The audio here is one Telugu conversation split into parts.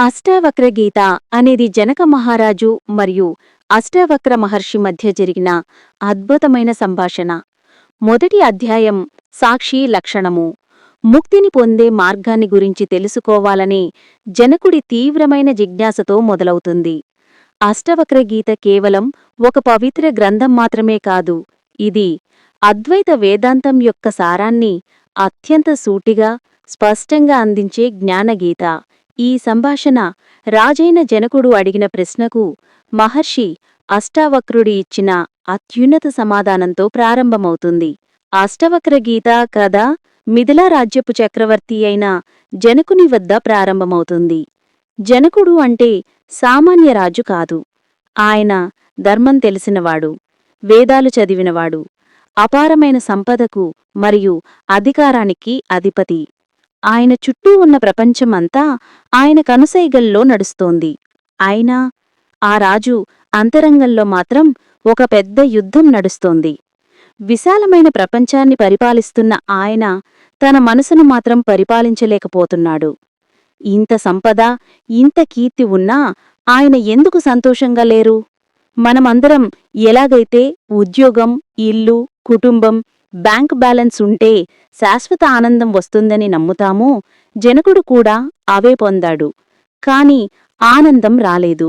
అష్టావక్ర గీత అనేది జనక మహారాజు మరియు అష్టావక్ర మహర్షి మధ్య జరిగిన అద్భుతమైన సంభాషణ. మొదటి అధ్యాయం సాక్షి లక్షణము. ముక్తిని పొందే మార్గాన్ని గురించి తెలుసుకోవాలనే జనకుడి తీవ్రమైన జిజ్ఞాసతో మొదలవుతుంది. అష్టవక్ర గీత కేవలం ఒక పవిత్ర గ్రంథం మాత్రమే కాదు ఇది అద్వైత వేదాంతం యొక్క సారాన్ని అత్యంత సూటిగా స్పష్టంగా అందించే జ్ఞానగీత. ఈ సంభాషణ రాజైన జనకుడు అడిగిన ప్రశ్నకు మహర్షి అష్టావక్రుడి ఇచ్చిన అత్యున్నత సమాధానంతో ప్రారంభమవుతుంది. అష్టవక్ర గీత కథ మిథిలా రాజ్యపు చక్రవర్తి అయిన జనకుని వద్ద ప్రారంభమవుతుంది. జనకుడు అంటే సామాన్య రాజు కాదు. ఆయన ధర్మం తెలిసినవాడు వేదాలు చదివినవాడు అపారమైన సంపదకు మరియు అధికారానికి అధిపతి. ఆయన చుట్టూ ఉన్న ప్రపంచమంతా ఆయన కనుసైగల్లో నడుస్తోంది. అయినా ఆ రాజు అంతరంగంలో మాత్రం ఒక పెద్ద యుద్ధం నడుస్తోంది. విశాలమైన ప్రపంచాన్ని పరిపాలిస్తున్న ఆయన తన మనసును మాత్రం పరిపాలించలేకపోతున్నాడు. ఇంత సంపద ఇంత కీర్తి ఉన్నా ఆయన ఎందుకు సంతోషంగా లేరు? మనమందరం ఎలాగైతే ఉద్యోగం ఇల్లు కుటుంబం బ్యాంక్ బ్యాలెన్స్ ఉంటే శాశ్వత ఆనందం వస్తుందని నమ్ముతామో జనకుడు కూడా అవే పొందాడు. కాని ఆనందం రాలేదు.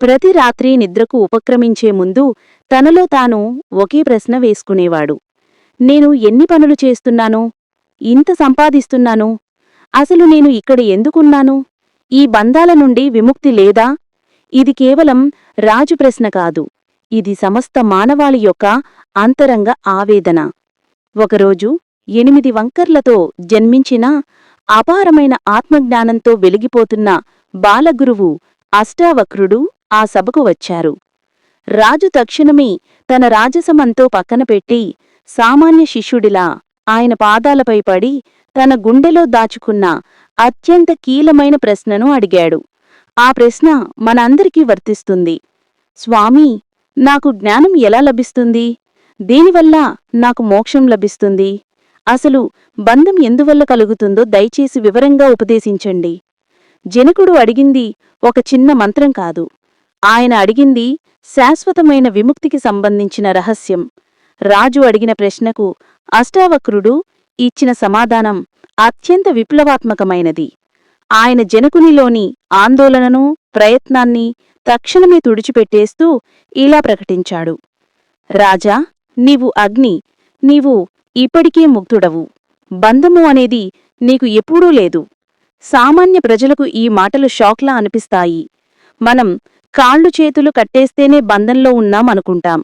ప్రతి రాత్రి నిద్రకు ఉపక్రమించే ముందు తనలో తాను ఒకే ప్రశ్న వేసుకునేవాడు. నేను ఎన్ని పనులు చేస్తున్నాను? ఇంత సంపాదిస్తున్నాను? అసలు నేను ఇక్కడ ఎందుకున్నాను? ఈ బంధాల నుండి విముక్తి లేదా? ఇది కేవలం రాజు ప్రశ్న కాదు. ఇది సమస్త మానవాళి యొక్క అంతరంగ ఆవేదన. ఒకరోజు ఎనిమిది వంకర్లతో జన్మించిన అపారమైన ఆత్మజ్ఞానంతో వెలిగిపోతున్న బాలగురువు అష్టావక్రుడు ఆ సభకు వచ్చారు. రాజు తక్షణమే తన రాజసమంతో పక్కన పెట్టి సామాన్య శిష్యుడిలా ఆయన పాదాలపై పడి తన గుండెలో దాచుకున్న అత్యంత కీలమైన ప్రశ్నను అడిగాడు. ఆ ప్రశ్న మనందరికీ వర్తిస్తుంది. స్వామీ నాకు జ్ఞానం ఎలా లభిస్తుంది? దీనివల్ల నాకు మోక్షం లభిస్తుంది. అసలు బంధం ఎందువల్ల కలుగుతుందో దయచేసి వివరంగా ఉపదేశించండి. జనకుడు అడిగింది ఒక చిన్న మంత్రం కాదు. ఆయన అడిగింది శాశ్వతమైన విముక్తికి సంబంధించిన రహస్యం. రాజు అడిగిన ప్రశ్నకు అష్టావక్రుడు ఇచ్చిన సమాధానం అత్యంత విప్లవాత్మకమైనది. ఆయన జనకునిలోని ఆందోళనను ప్రయత్నాన్ని తక్షణమే తుడిచిపెట్టేస్తూ ఇలా ప్రకటించాడు. రాజా నీవు అగ్ని నీవు ఇప్పటికే ముక్తుడవు బంధము అనేది నీకు ఎప్పుడూ లేదు. సామాన్య ప్రజలకు ఈ మాటలు షాక్లా అనిపిస్తాయి. మనం కాళ్ళు చేతులు కట్టేస్తేనే బంధంలో ఉన్నామనుకుంటాం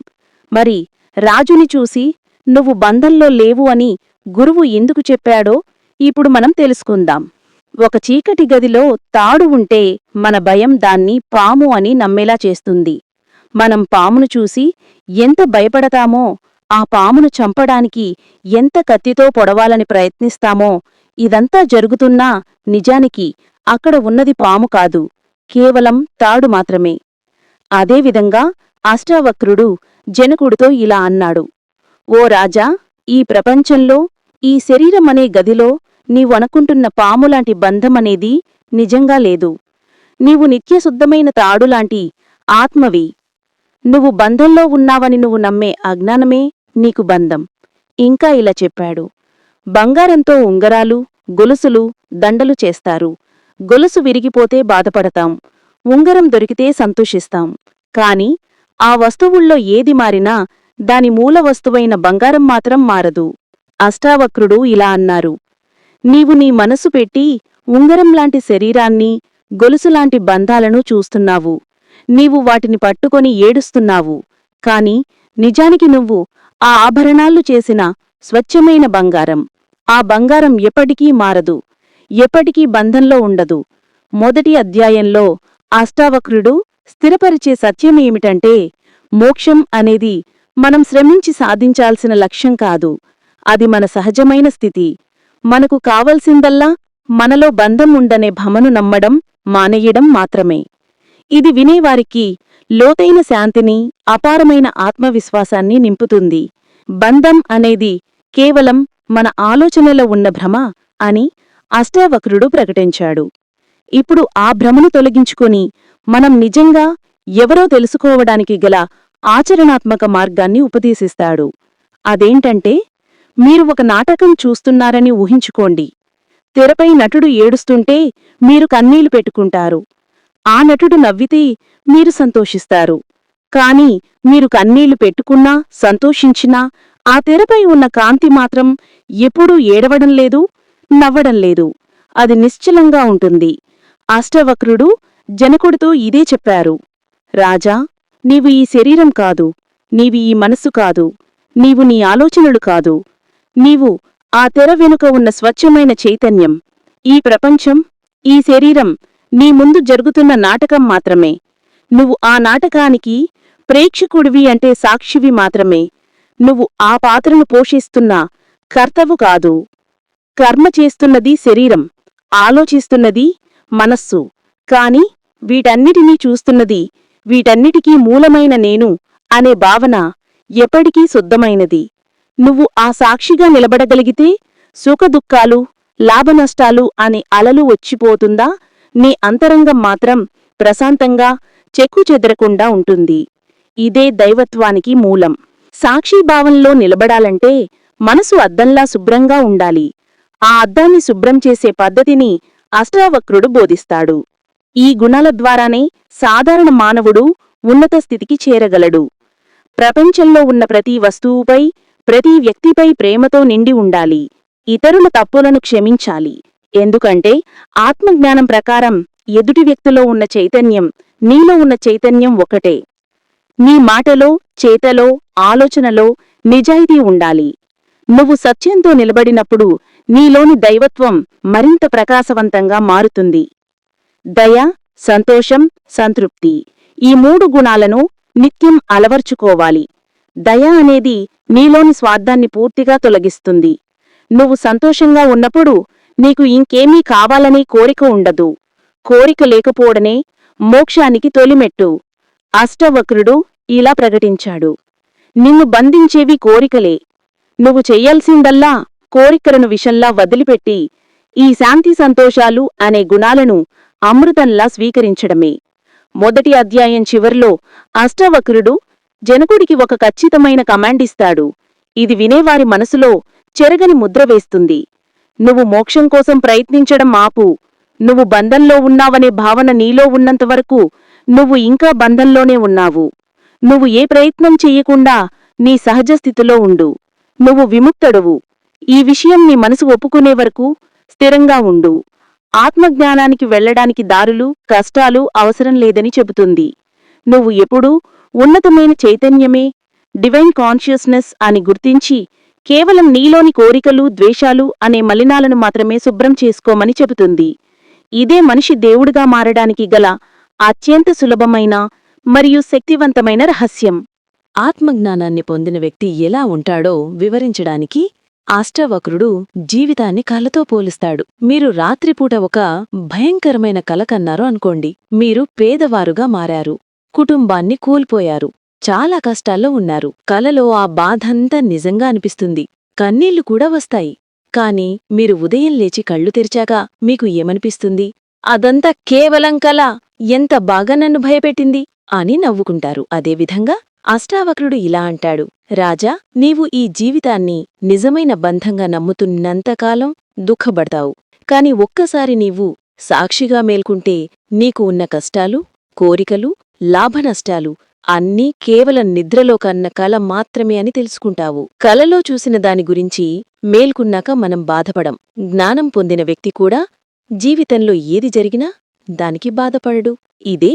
మరి రాజుని చూసి నువ్వు బంధంలో లేవు అని గురువు ఎందుకు చెప్పాడో ఇప్పుడు మనం తెలుసుకుందాం. ఒక చీకటి గదిలో తాడు ఉంటే మన భయం దాన్ని పాము అని నమ్మేలా చేస్తుంది. మనం పామును చూసి ఎంత భయపడతామో ఆ పామును చంపడానికి ఎంత కత్తితో పొడవాలని ప్రయత్నిస్తామో ఇదంతా జరుగుతున్నా నిజానికి అక్కడ ఉన్నది పాము కాదు కేవలం తాడు మాత్రమే. అదేవిధంగా అష్టావక్రుడు జనకుడితో ఇలా అన్నాడు ఓ రాజా ఈ ప్రపంచంలో ఈ శరీరమనే గదిలో నీవనుకుంటున్న పాములాంటి బంధమనేది నిజంగా లేదు. నీవు నిత్యశుద్ధమైన తాడులాంటి ఆత్మవి. నువ్వు బంధంలో ఉన్నావని నువ్వు నమ్మే అజ్ఞానమే నీకు బంధం. ఇంకా ఇలా చెప్పాడు. బంగారంతో ఉంగరాలు గొలుసులు దండలు చేస్తారు. గొలుసు విరిగిపోతే బాధపడతాం. ఉంగరం దొరికితే సంతోషిస్తాం. కాని ఆ వస్తువుల్లో ఏది మారినా దాని మూల వస్తువైన బంగారం మాత్రం మారదు. అష్టావక్రుడు ఇలా అన్నారు. నీవు నీ మనసు పెట్టి ఉంగరంలాంటి శరీరాన్ని గొలుసులాంటి బంధాలను చూస్తున్నావు. నీవు వాటిని పట్టుకొని ఏడుస్తున్నావు. కాని నిజానికి నువ్వు ఆ ఆభరణాలు చేసిన స్వచ్ఛమైన బంగారం. ఆ బంగారం ఎప్పటికీ మారదు ఎప్పటికీ బంధంలో ఉండదు. మొదటి అధ్యాయంలో అష్టావక్రుడు స్థిరపరిచే సత్యమేమిటంటే మోక్షం అనేది మనం శ్రమించి సాధించాల్సిన లక్ష్యం కాదు. అది మన సహజమైన స్థితి. మనకు కావలసిందల్లా మనలో బంధం ఉండనే భమను నమ్మడం మానేయడం మాత్రమే. ఇది వినేవారికి లోతైన శాంతిని అపారమైన ఆత్మవిశ్వాసాన్ని నింపుతుంది. బంధం అనేది కేవలం మన ఆలోచనలో ఉన్న భ్రమ అని అష్టావక్రుడు ప్రకటించాడు. ఇప్పుడు ఆ భ్రమను తొలగించుకొని మనం నిజంగా ఎవరో తెలుసుకోవడానికి గల ఆచరణాత్మక మార్గాన్ని ఉపదేశిస్తాడు. అదేంటంటే మీరు ఒక నాటకం చూస్తున్నారని ఊహించుకోండి. తెరపై నటుడు ఏడుస్తుంటే మీరు కన్నీళ్ళు పెట్టుకుంటారు. ఆ నటుడు నవ్వితే మీరు సంతోషిస్తారు. కాని మీరు కన్నీళ్ళు పెట్టుకున్నా సంతోషించినా ఆ తెరపై ఉన్న కాంతి మాత్రం ఎప్పుడూ ఏడవడం లేదు నవ్వడం లేదు. అది నిశ్చలంగా ఉంటుంది. అష్టవక్రుడు జనకుడితో ఇదే చెప్పారు. రాజా నీవు ఈ శరీరం కాదు నీవు ఈ మనస్సు కాదు నీవు నీ ఆలోచనలు కాదు. నీవు ఆ తెర వెనుక ఉన్న స్వచ్ఛమైన చైతన్యం ఈ ప్రపంచం ఈ శరీరం నీ ముందు జరుగుతున్న నాటకం మాత్రమే. నువ్వు ఆ నాటకానికి ప్రేక్షకుడివి అంటే సాక్షివి మాత్రమే. నువ్వు ఆ పాత్రను పోషిస్తున్న కర్తవు కాదు. కర్మ చేస్తున్నది శరీరం ఆలోచిస్తున్నది మనస్సు. కాని వీటన్నిటినీ చూస్తున్నది వీటన్నిటికీ మూలమైన నేను అనే భావన ఎప్పటికీ శుద్ధమైనది. నువ్వు ఆ సాక్షిగా నిలబడగలిగితే సుఖదుఖాలు లాభనష్టాలు అనే అలలు వచ్చిపోతుందా? నీ అంతరంగం మాత్రం ప్రశాంతంగా చెక్కుచెదరకుండా ఉంటుంది. ఇదే దైవత్వానికి మూలం. సాక్షిభావంలో నిలబడాలంటే మనసు అద్దంలా శుభ్రంగా ఉండాలి. ఆ అద్దాన్ని శుభ్రం చేసే పద్ధతిని అష్టావక్రుడు బోధిస్తాడు. ఈ గుణాల ద్వారానే సాధారణ మానవుడు ఉన్నత స్థితికి చేరగలడు. ప్రపంచంలో ఉన్న ప్రతి వస్తువుపై ప్రతి వ్యక్తిపై ప్రేమతో నిండి ఉండాలి. ఇతరుల తప్పులను క్షమించాలి. ఎందుకంటే ఆత్మజ్ఞానం ప్రకారం ఎదుటి వ్యక్తిలో ఉన్న చైతన్యం నీలో ఉన్న చైతన్యం ఒకటే. నీ మాటలో చేతలో ఆలోచనలో నిజాయితీ ఉండాలి. నువ్వు సత్యంతో నిలబడినప్పుడు నీలోని దైవత్వం మరింత ప్రకాశవంతంగా మారుతుంది. దయ సంతోషం సంతృప్తి ఈ మూడు గుణాలను నిత్యం అలవర్చుకోవాలి. దయ అనేది నీలోని స్వార్థాన్ని పూర్తిగా తొలగిస్తుంది. నువ్వు సంతోషంగా ఉన్నప్పుడు నీకు ఇంకేమీ కావాలనే కోరిక ఉండదు. కోరిక లేకపోవడనే మోక్షానికి తొలిమెట్టు. అష్టవక్రుడు ఇలా ప్రకటించాడు. నిన్ను బంధించేవి కోరికలే. నువ్వు చెయ్యాల్సిందల్లా కోరికలను విషంలా వదిలిపెట్టి ఈ శాంతి సంతోషాలు అనే గుణాలను అమృతంలా స్వీకరించడమే. మొదటి అధ్యాయం చివర్లో అష్టవక్రుడు జనకుడికి ఒక ఖచ్చితమైన కమాండ్ ఇస్తాడు ఇది వినేవారి మనసులో చెరగని ముద్ర వేస్తుంది. నువ్వు మోక్షం కోసం ప్రయత్నించడం ఆపు. నువ్వు బంధంలో ఉన్నావనే భావన నీలో ఉన్నంతవరకు నువ్వు ఇంకా బంధంలోనే ఉన్నావు. నువ్వు ఏ ప్రయత్నం చెయ్యకుండా నీ సహజ స్థితిలో ఉండు. నువ్వు విముక్తడువు. ఈ విషయం నీ మనసు ఒప్పుకునే వరకు స్థిరంగా ఉండు. ఆత్మజ్ఞానానికి వెళ్ళడానికి దారులు కష్టాలు అవసరం లేదని చెబుతుంది. నువ్వు ఎప్పుడూ ఉన్నతమైన చైతన్యమే డివైన్ కాన్షియస్నెస్ అని గుర్తించి కేవలం నీలోని కోరికలు ద్వేషాలు అనే మలినాలను మాత్రమే శుభ్రం చేసుకోమని చెబుతుంది. ఇదే మనిషి దేవుడుగా మారడానికి గల అత్యంత సులభమైన మరియు శక్తివంతమైన రహస్యం. ఆత్మజ్ఞానాన్ని పొందిన వ్యక్తి ఎలా ఉంటాడో వివరించడానికి ఆష్టవక్రుడు జీవితాన్ని కలతో పోలుస్తాడు. మీరు రాత్రిపూట ఒక భయంకరమైన కల కన్నారు అనుకోండి. మీరు పేదవారుగా మారారు. కుటుంబాన్ని కోల్పోయారు. చాలా కష్టాల్లో ఉన్నారు. కలలో ఆ బాధంతా నిజంగా అనిపిస్తుంది. కన్నీళ్ళు కూడా వస్తాయి. కాని మీరు ఉదయం లేచి కళ్ళు తెరిచాక మీకు ఏమనిపిస్తుంది? అదంతా కేవలం కల. ఎంత బాగా నన్ను భయపెట్టింది? అని నవ్వుకుంటారు. అదేవిధంగా అష్టావక్రుడు ఇలా అంటాడు. రాజా నీవు ఈ జీవితాన్ని నిజమైన బంధంగా నమ్ముతున్నంతకాలం దుఃఖపడతావు. కాని ఒక్కసారి నీవు సాక్షిగా మేల్కుంటే నీకు ఉన్న కష్టాలు కోరికలు లాభనష్టాలు అన్నీ కేవలం నిద్రలో కన్న కల మాత్రమే అని తెలుసుకుంటావు. కలలో చూసిన దాని గురించి మేల్కున్నాక మనం బాధపడం. జ్ఞానం పొందిన వ్యక్తి కూడా జీవితంలో ఏది జరిగినా దానికి బాధపడడు. ఇదే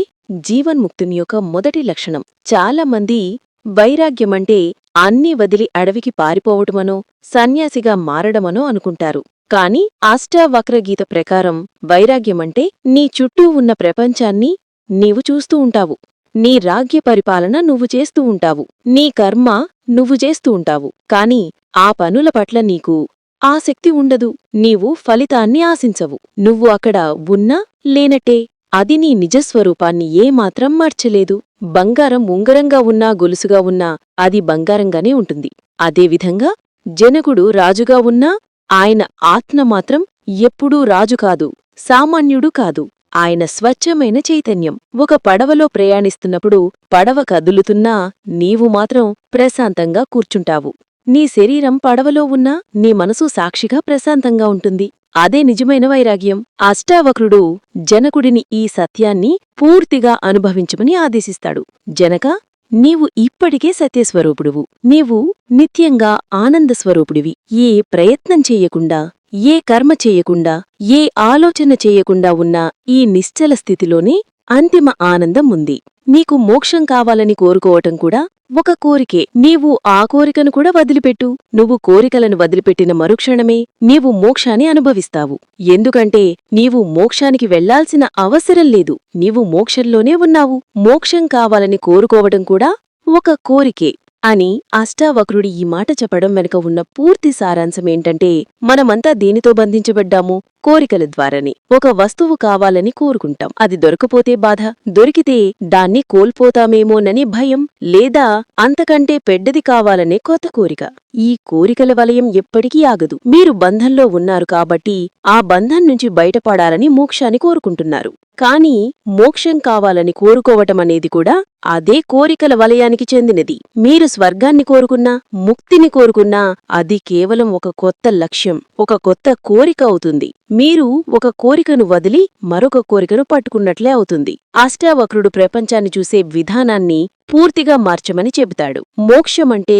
జీవన్ముక్తుని యొక్క మొదటి లక్షణం. చాలా మంది వైరాగ్యమంటే అన్నీ వదిలి అడవికి పారిపోవటమనో సన్యాసిగా మారడమనో అనుకుంటారు. కాని అష్టావక్రగీత ప్రకారం వైరాగ్యమంటే నీ చుట్టూ ఉన్న ప్రపంచాన్ని నీవు చూస్తూ ఉంటావు. నీ రాజ్య పరిపాలన నువ్వు చేస్తూ ఉంటావు. నీ కర్మ నువ్వు చేస్తూ ఉంటావు. కాని ఆ పనుల పట్ల నీకు ఆసక్తి ఉండదు. నీవు ఫలితాన్ని ఆశించవు. నువ్వు అక్కడ ఉన్నా లేనట్టే. అది నీ నిజస్వరూపాన్ని ఏమాత్రం మార్చలేదు. బంగారం ఉంగరంగా ఉన్నా గొలుసుగా ఉన్నా అది బంగారంగానే ఉంటుంది. అదేవిధంగా జనకుడు రాజుగా ఉన్నా ఆయన ఆత్మ మాత్రం ఎప్పుడూ రాజు కాదు సామాన్యుడు కాదు. ఆయన స్వచ్ఛమైన చైతన్యం. ఒక పడవలో ప్రయాణిస్తున్నప్పుడు పడవ కదులుతున్నా నీవు మాత్రం ప్రశాంతంగా కూర్చుంటావు. నీ శరీరం పడవలో ఉన్నా నీ మనసు సాక్షిగా ప్రశాంతంగా ఉంటుంది. అదే నిజమైన వైరాగ్యం. అష్టావక్రుడు జనకుడిని ఈ సత్యాన్ని పూర్తిగా అనుభవించమని ఆదేశిస్తాడు. జనక నీవు ఇప్పటికే సత్యస్వరూపుడువు. నీవు నిత్యంగా ఆనందస్వరూపుడివి. ఏ ప్రయత్నం చెయ్యకుండా ఏ కర్మ చెయ్యకుండా ఏ ఆలోచన చెయ్యకుండా ఉన్న ఈ నిశ్చల స్థితిలోనే అంతిమ ఆనందం ఉంది. నీకు మోక్షం కావాలని కోరుకోవటం కూడా ఒక కోరికే. నీవు ఆ కోరికను కూడా వదిలిపెట్టు. నువ్వు కోరికలను వదిలిపెట్టిన మరుక్షణమే నీవు మోక్షాన్ని అనుభవిస్తావు. ఎందుకంటే నీవు మోక్షానికి వెళ్ళాల్సిన అవసరం లేదు. నీవు మోక్షంలోనే ఉన్నావు. మోక్షం కావాలని కోరుకోవటం కూడా ఒక కోరికే. అని అష్టావక్రుడి ఈ మాట చెప్పడం వెనుక ఉన్న పూర్తి సారాంశమేంటంటే మనమంతా దేనితో బంధించబడ్డాము? కోరికల ద్వారానే ఒక వస్తువు కావాలని కోరుకుంటాం. అది దొరకపోతే బాధ. దొరికితే దాన్ని కోల్పోతామేమోనని భయం లేదా అంతకంటే పెద్దది కావాలనే కొత్త కోరిక. ఈ కోరికల వలయం ఎప్పటికీ ఆగదు. మీరు బంధంలో ఉన్నారు కాబట్టి ఆ బంధం నుంచి బయటపడాలని మోక్షాన్ని కోరుకుంటున్నారు. కానీ మోక్షం కావాలని కోరుకోవటమనేది కూడా అదే కోరికల వలయానికి చెందినది. మీరు స్వర్గాన్ని కోరుకున్నా ముక్తిని కోరుకున్నా అది కేవలం ఒక కొత్త లక్ష్యం ఒక కొత్త కోరిక అవుతుంది. మీరు ఒక కోరికను వదిలి మరొక కోరికను పట్టుకున్నట్లే అవుతుంది. అష్టావక్రుడు ప్రపంచాన్ని చూసే విధానాన్ని పూర్తిగా మార్చమని చెబుతాడు. మోక్షమంటే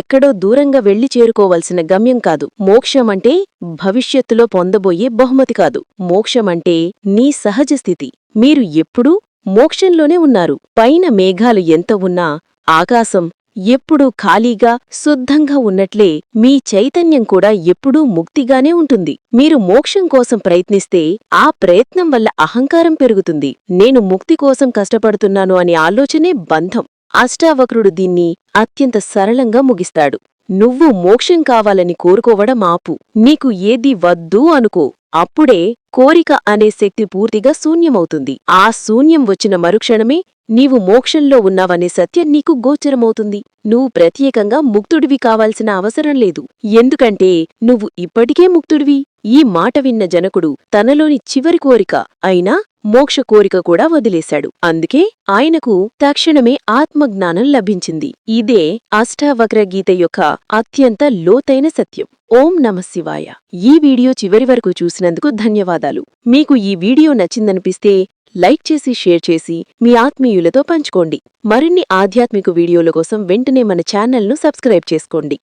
ఎక్కడో దూరంగా వెళ్ళి చేరుకోవలసిన గమ్యం కాదు. మోక్షమంటే భవిష్యత్తులో పొందబోయే బహుమతి కాదు. మోక్షమంటే నీ సహజ స్థితి. మీరు ఎప్పుడూ మోక్షంలోనే ఉన్నారు. పైన మేఘాలు ఎంత ఉన్నా ఆకాశం ఎప్పుడూ ఖాళీగా శుద్ధంగా ఉన్నట్లే మీ చైతన్యం కూడా ఎప్పుడూ ముక్తిగానే ఉంటుంది. మీరు మోక్షం కోసం ప్రయత్నిస్తే ఆ ప్రయత్నం వల్ల అహంకారం పెరుగుతుంది. నేను ముక్తి కోసం కష్టపడుతున్నాను అనే ఆలోచనే బంధం. అష్టావక్రుడు దీన్ని అత్యంత సరళంగా ముగిస్తాడు. నువ్వు మోక్షం కావాలని కోరుకోవడం ఆపు. నీకు ఏది వద్దు అనుకో. అప్పుడే కోరిక అనే శక్తి పూర్తిగా శూన్యమవుతుంది. ఆ శూన్యం వచ్చిన మరుక్షణమే నీవు మోక్షంలో ఉన్నావనే సత్యం నీకు గోచరమవుతుంది. నువ్వు ప్రత్యేకంగా ముక్తుడివి కావాల్సిన అవసరం లేదు. ఎందుకంటే నువ్వు ఇప్పటికే ముక్తుడివి. ఈ మాట విన్న జనకుడు తనలోని చివరి కోరిక అయినా మోక్ష కోరిక కూడా వదిలేశాడు. అందుకే ఆయనకు తక్షణమే ఆత్మజ్ఞానం లభించింది. ఇదే అష్టావక్ర గీత యొక్క అత్యంత లోతైన సత్యం. ఓం నమశివాయ ఈ వీడియో చివరి వరకు చూసినందుకు ధన్యవాదాలు. మీకు ఈ వీడియో నచ్చిందనిపిస్తే లైక్ చేసి షేర్ చేసి మీ ఆత్మీయులతో పంచుకోండి. మరిన్ని ఆధ్యాత్మిక వీడియోల కోసం వెంటనే మన ఛానల్ను సబ్స్క్రైబ్ చేసుకోండి.